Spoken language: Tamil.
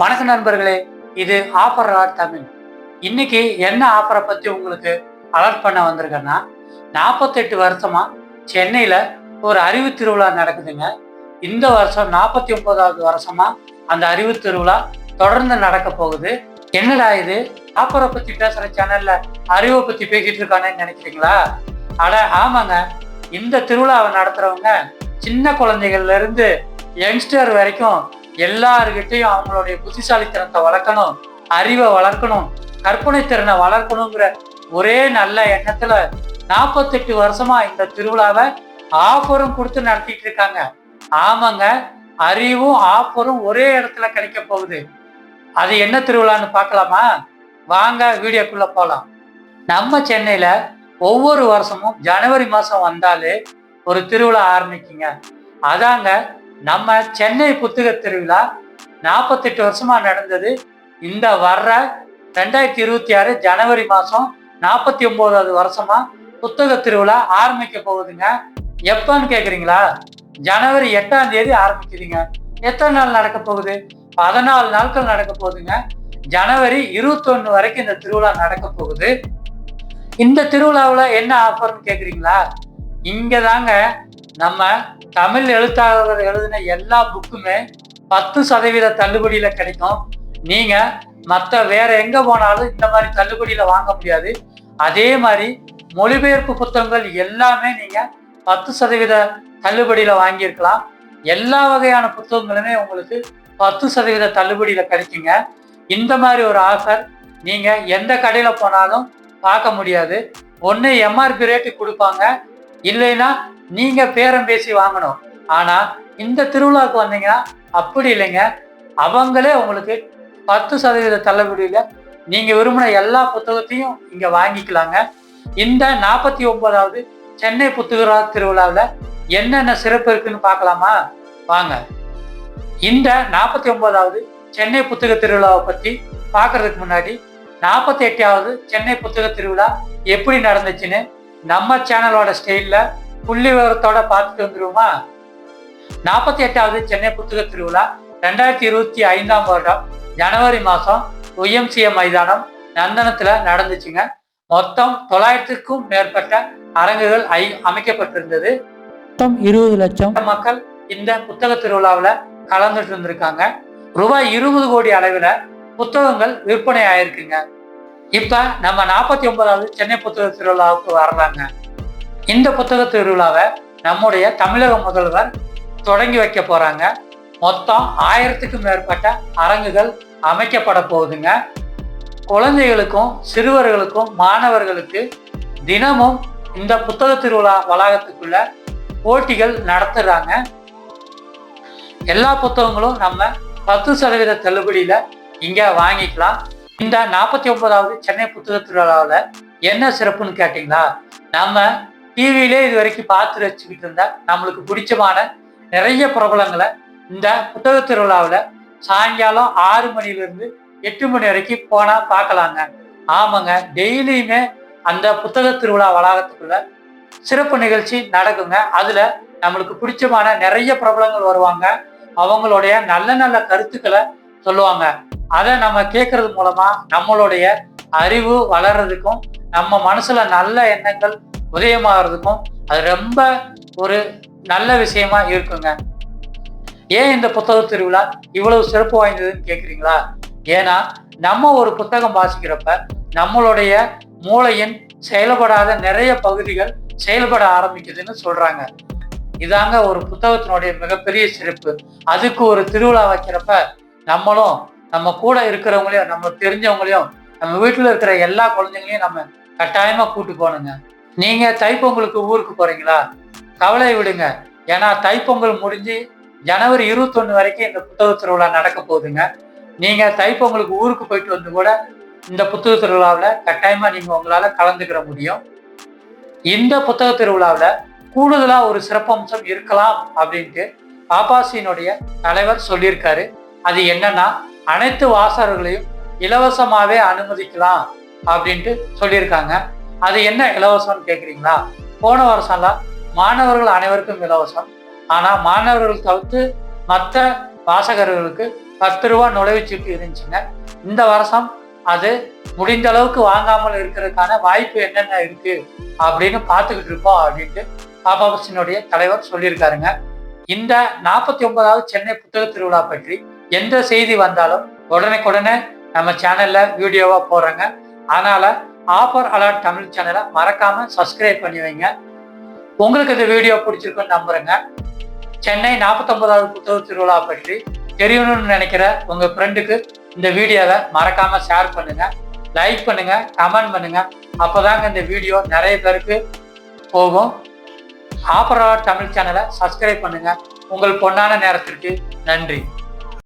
வணக்க நண்பர்களே இது ஆஃபர் ஆட் தமிழ். இன்னைக்கு என்ன ஆஃபரை பற்றி உங்களுக்கு அலர்ட் பண்ண வந்திருக்கேன்னா நாற்பத்தெட்டு வருஷமா சென்னையில் ஒரு அறிவு திருவிழா நடக்குதுங்க. இந்த வருஷம் நாற்பத்தி ஒன்பதாவது வருஷமா அந்த அறிவு திருவிழா தொடர்ந்து நடக்க போகுது. என்னடா இது? ஆஃபரை பற்றி பேசுகிற சேனல்ல அறிவை பற்றி பேசிட்டு இருக்கானேன்னு நினைக்கிறீங்களா? அட ஆமாங்க. இந்த திருவிழாவை நடத்துறவங்க சின்ன குழந்தைகள்ல இருந்து யங்ஸ்டர் வரைக்கும் எல்லாருக்கிட்டையும் அவங்களுடைய புத்திசாலித்தனத்தை வளர்க்கணும் அறிவை வளர்க்கணும் கற்பனை திறனை வளர்க்கணுங்கிற ஒரே நல்ல எண்ணத்துல நாற்பத்தெட்டு வருஷமா இந்த திருவிழாவை ஆஃபரும் கொடுத்து நடத்திட்டு இருக்காங்க. ஆமாங்க அறிவும் ஆஃபரும் ஒரே இடத்துல கிடைக்க போகுது. அது என்ன திருவிழான்னு பார்க்கலாமா? வாங்க வீடியோக்குள்ள போகலாம் நம்ம சென்னையில ஒவ்வொரு வருஷமும் ஜனவரி மாசம் வந்தாலே ஒரு திருவிழா ஆரம்பிக்குங்க. அதாங்க நம்ம சென்னை புத்தக திருவிழா நாற்பத்தெட்டு வருஷமா நடந்தது. இந்த வர்ற ரெண்டாயிரத்தி இருபத்தி ஆறு ஜனவரி மாதம் நாற்பத்தி ஒம்போதாவது வருஷமா புத்தக திருவிழா ஆரம்பிக்க போகுதுங்க. எப்பன்னு கேட்குறீங்களா ஜனவரி எட்டாம் தேதி ஆரம்பிக்குதுங்க. எத்தனை நாள் நடக்க போகுது? பதினாலு நாட்கள் நடக்க போகுதுங்க. ஜனவரி இருபத்தொன்னு வரைக்கும் இந்த திருவிழா நடக்க போகுது. இந்த திருவிழாவில் என்ன ஆஃபர்னு கேட்குறீங்களா இங்கே தாங்க நம்ம தமிழ் எழுத்தாளர்கள் எழுதின எல்லா புக்குமே பத்து சதவீத தள்ளுபடியில கிடைக்கும். நீங்க மற்ற வேற எங்க போனாலும் இந்த மாதிரி தள்ளுபடியில வாங்க முடியாது. அதே மாதிரி மொழிபெயர்ப்பு புத்தகங்கள் எல்லாமே நீங்க பத்து சதவீத தள்ளுபடியில வாங்கியிருக்கலாம். எல்லா வகையான புத்தகங்களுமே உங்களுக்கு பத்து சதவீத தள்ளுபடியில கிடைக்குங்க. இந்த மாதிரி ஒரு ஆஃபர் நீங்க எந்த கடையில போனாலும் பார்க்க முடியாது. ஒன்று எம்ஆர்பி ரேட்டு கொடுப்பாங்க. இல்லைன்னா நீங்க பேரம் பேசி வாங்கணும். ஆனா இந்த திருவிழாவுக்கு வந்தீங்கன்னா அப்படி இல்லைங்க. அவங்களே உங்களுக்கு பத்து சதவீத தள்ளுபடியில நீங்க விரும்பின எல்லா புத்தகத்தையும் இங்க வாங்கிக்கலாங்க. இந்த நாற்பத்தி ஒன்பதாவது சென்னை புத்தக திருவிழாவில் என்னென்ன சிறப்பு இருக்குன்னு பார்க்கலாமா? வாங்க. இந்த நாற்பத்தி ஒன்பதாவது சென்னை புத்தக திருவிழாவை பற்றி பார்க்கறதுக்கு முன்னாடி நாற்பத்தி எட்டாவது சென்னை புத்தக திருவிழா எப்படி நடந்துச்சுன்னு நம்ம சேனலோட ஸ்டைல்ல புள்ளி விவரத்தோட பார்த்துட்டு வந்துருவோமா? நாற்பத்தி எட்டாவது சென்னை புத்தக திருவிழா ரெண்டாயிரத்தி இருபத்தி ஐந்தாம் வருடம் ஜனவரி மாதம் ஒய்எம்சிஏ மைதானம் நந்தனத்துல நடந்துச்சுங்க. மொத்தம் தொள்ளாயிரத்துக்கும் மேற்பட்ட அரங்குகள் ஐ அமைக்கப்பட்டிருந்தது. மொத்தம் இருபது லட்சம் மக்கள் இந்த புத்தக திருவிழாவில் கலந்துட்டு இருந்திருக்காங்க. ரூபாய் இருபது கோடி அளவில் புத்தகங்கள் விற்பனை ஆயிருக்குங்க. இப்ப நம்ம நாற்பத்தி ஒன்பதாவது சென்னை புத்தக திருவிழாவுக்கு வர்றாங்க. இந்த புத்தக திருவிழாவை நம்முடைய தமிழக முதல்வர் தொடங்கி வைக்க போறாங்க. மொத்தம் ஆயிரத்துக்கும் மேற்பட்ட அரங்குகள் அமைக்கப்பட போகுதுங்க. குழந்தைகளுக்கும் சிறுவர்களுக்கும் மாணவர்களுக்கு தினமும் இந்த புத்தக திருவிழா வளாகத்துக்குள்ள போட்டிகள் நடத்துறாங்க. எல்லா புத்தகங்களும் நம்ம பத்து சதவீத தள்ளுபடியில இங்க வாங்கிக்கலாம். இந்த நாற்பத்தி ஒன்பதாவது சென்னை புத்தக திருவிழாவில் என்ன சிறப்புன்னு கேட்டிங்களா? நம்ம டிவியிலே இது வரைக்கும் பார்த்து வச்சுக்கிட்டு இருந்த நம்மளுக்கு பிடிச்சமான நிறைய பிரபலங்களை இந்த புத்தக திருவிழாவில் சாயங்காலம் ஆறு மணிலேருந்து எட்டு மணி வரைக்கும் போனால் பார்க்கலாங்க. ஆமாங்க டெய்லியுமே அந்த புத்தக திருவிழா வளாகத்துக்குள்ள சிறப்பு நிகழ்ச்சி நடக்குங்க. அதில் நம்மளுக்கு பிடிச்சமான நிறைய பிரபலங்கள் வருவாங்க. அவங்களுடைய நல்ல நல்ல கருத்துக்களை சொல்லுவாங்க. அதை நம்ம கேட்கறது மூலமா நம்மளுடைய அறிவு வளர்றதுக்கும் நம்ம மனசுல நல்ல எண்ணங்கள் உதயமாகறதுக்கும் அது ரொம்ப ஒரு நல்ல விஷயமா இருக்குங்க. ஏன் இந்த புத்தக திருவிழா இவ்வளவு சிறப்பு வாய்ந்ததுன்னு கேட்குறீங்களா ஏன்னா நம்ம ஒரு புத்தகம் வாசிக்கிறப்ப நம்மளுடைய மூளையின் செயல்படாத நிறைய பகுதிகள் செயல்பட ஆரம்பிக்குதுன்னு சொல்றாங்க. இதாங்க ஒரு புத்தகத்தினுடைய மிகப்பெரிய சிறப்பு. அதுக்கு ஒரு திருவிழா வைக்கிறப்ப நம்மளும் நம்ம கூட இருக்கிறவங்களையும் நம்ம தெரிஞ்சவங்களையும் நம்ம வீட்டில் இருக்கிற எல்லா குழந்தைங்களையும் நம்ம கட்டாயமா கூட்டு போகணுங்க. நீங்க தைப்பொங்கலுக்கு ஊருக்கு போறீங்களா? கவலை விடுங்க. ஏன்னா தைப்பொங்கல் முடிஞ்சு ஜனவரி இருபத்தொன்னு வரைக்கும் இந்த புத்தக திருவிழா நடக்க போகுதுங்க. நீங்க தைப்பொங்கலுக்கு ஊருக்கு போயிட்டு வந்து கூட இந்த புத்தக திருவிழாவில் கட்டாயமா நீங்க உங்களால கலந்துக்கிற முடியும். இந்த புத்தக திருவிழாவில் கூடுதலா ஒரு சிறப்பம்சம் இருக்கலாம் அப்படின்ட்டு பாப்பாசியினுடைய தலைவர் சொல்லியிருக்காரு. அது என்னன்னா அனைத்து வாசகர்களையும் இலவசமாவே அனுமதிக்கலாம் அப்படின்ட்டு சொல்லியிருக்காங்க. அது என்ன இலவசம்னு கேட்குறீங்களா போன வருஷம்லாம் மாணவர்கள் அனைவருக்கும் இலவசம். ஆனால் மாணவர்கள் தவிர்த்து மற்ற வாசகர்களுக்கு பத்து ரூபா நுழைவுச்சீட்டு இருந்துச்சுங்க. இந்த வருஷம் அது முடிந்த அளவுக்கு வாங்காமல் இருக்கிறதுக்கான வாய்ப்பு என்னென்ன இருக்கு அப்படின்னு பார்த்துக்கிட்டு இருப்போம் அப்படின்ட்டு பாபாபசினுடைய தலைவர் சொல்லியிருக்காருங்க. இந்த நாற்பத்தி ஒன்பதாவது சென்னை புத்தக திருவிழா பற்றி எந்த செய்தி வந்தாலும் உடனுக்குடனே நம்ம சேனல்ல வீடியோவா போடுறேங்க. அதனால ஆஃபர் அலர்ட் தமிழ் சேனலை மறக்காம சப்ஸ்கிரைப் பண்ணி வைங்க. உங்களுக்கு இந்த வீடியோ பிடிச்சிருக்குன்னு நம்புறேங்க. சென்னை நாற்பத்தொன்பதாவது புத்தக திருவிழா பற்றி தெரியணும்னு நினைக்கிற உங்க ஃப்ரெண்டுக்கு இந்த வீடியோவை மறக்காம ஷேர் பண்ணுங்க. லைக் பண்ணுங்க கமெண்ட் பண்ணுங்க. அப்போதாங்க இந்த வீடியோ நிறைய பேருக்கு போகும். ஆஃபர் அலர்ட் தமிழ் சேனலை சப்ஸ்கிரைப் பண்ணுங்க. உங்கள் பொன்னான நேரத்திற்கு நன்றி.